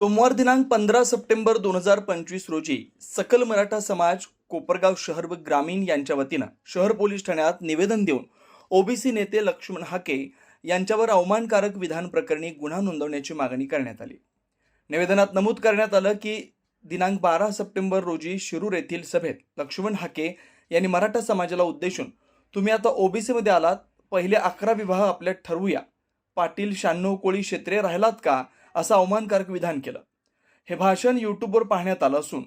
सोमवार दिनांक पंधरा सप्टेंबर दोन हजार पंचवीस रोजी सकल मराठा समाज कोपरगाव शहर व ग्रामीण यांच्या वतीनं शहर पोलीस ठाण्यात निवेदन देऊन ओबीसी नेते लक्ष्मण हाके यांच्यावर अवमानकारक विधान प्रकरणी गुन्हा नोंदवण्याची मागणी करण्यात आली. निवेदनात नमूद करण्यात आलं की दिनांक बारा सप्टेंबर रोजी शिरूर येथील सभेत लक्ष्मण हाके यांनी मराठा समाजाला उद्देशून तुम्ही आता ओबीसीमध्ये आलात पहिले अकरा विवाह आपल्यात ठरवूया. पाटील शहाण्णव कोळी क्षेत्रे राहिलात का? असं अवमानकारक विधान केलं. हे भाषण यूट्यूबवर पाहण्यात आलं असून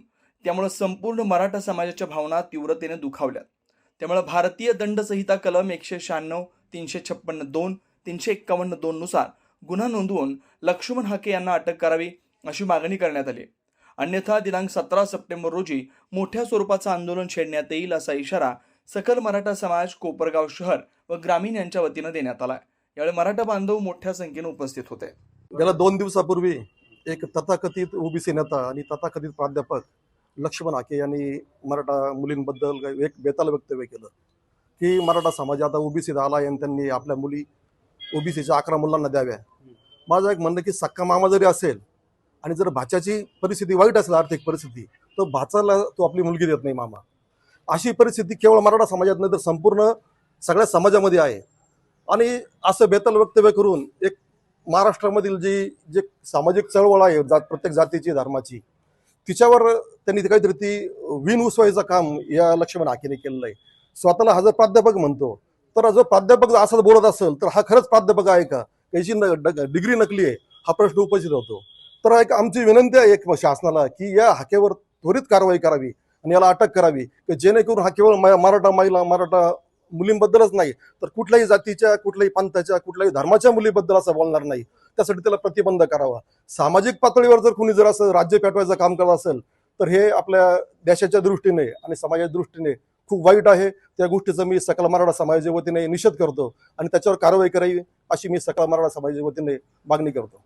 त्यामुळे संपूर्ण मराठा समाजाच्या भावना तीव्रतेने दुखावल्यात. त्यामुळे भारतीय दंड संहिता कलम एकशे शहाण्णव तीनशे छप्पन्न दोन तीनशे एक्कावन्न दोननुसार गुन्हा नोंदवून लक्ष्मण हाके यांना अटक करावी अशी मागणी करण्यात आली. अन्यथा दिनांक सतरा सप्टेंबर रोजी मोठ्या स्वरूपाचं आंदोलन छेडण्यात येईल असा इशारा सकल मराठा समाज कोपरगाव शहर व ग्रामीण यांच्या वतीनं देण्यात आला यावेळी मराठा बांधव मोठ्या संख्येने उपस्थित होते. गेल्या दोन दिवसापूर्वी एक तथाकथित ओबीसी नेता आणि तथाकथित प्राध्यापक लक्ष्मण आके यांनी मराठा मुलींबद्दल एक बेताल वक्तव्य केलं की मराठा समाज आता ओबीसीत आला आणि त्यांनी आपल्या मुली ओबीसीच्या अकरा मुलांना द्याव्या. माझं एक म्हणणं की सक्का मामा जरी असेल आणि जर भाच्याची परिस्थिती वाईट असेल आर्थिक परिस्थिती तर भाचाला तो आपली मुलगी देत नाही मामा. अशी परिस्थिती केवळ मराठा समाजात नाही तर संपूर्ण सगळ्या समाजामध्ये आहे. आणि असं बेताल वक्तव्य करून एक महाराष्ट्रामधील जी जे सामाजिक चळवळ आहे जात प्रत्येक जातीची धर्माची तिच्यावर त्यांनी काहीतरी ती विन उसवायचं काम या लक्ष्मण हाकेने केलेलं आहे. स्वतःला हा जर प्राध्यापक म्हणतो तर जर प्राध्यापक जर असं बोलत असेल तर हा खरंच प्राध्यापक आहे का? याची न- ड- डिग्री नकली आहे हा प्रश्न उपस्थित होतो. तर एक आमची विनंती आहे एक शासनाला की या हाकेवर त्वरित कारवाई करावी आणि याला अटक करावी की जेणेकरून हा केवळ मराठा महिला मराठा मुलींबद्दलच नाही तर कुठल्याही जातीच्या कुठल्याही पंथाच्या कुठल्याही धर्माच्या मुलीबद्दल असं बोलणार नाही. त्यासाठी त्याला प्रतिबंध करावा. सामाजिक पातळीवर जर कुणी जर असं राज्य पेटवायचं काम करत असेल तर हे आपल्या देशाच्या दृष्टीने आणि समाजाच्या दृष्टीने खूप वाईट आहे. त्या गोष्टीचा मी सकल मराठा समाजाच्या वतीने निषेध करतो आणि त्याच्यावर कारवाई करावी अशी मी सकल मराठा समाजाच्या वतीने मागणी करतो.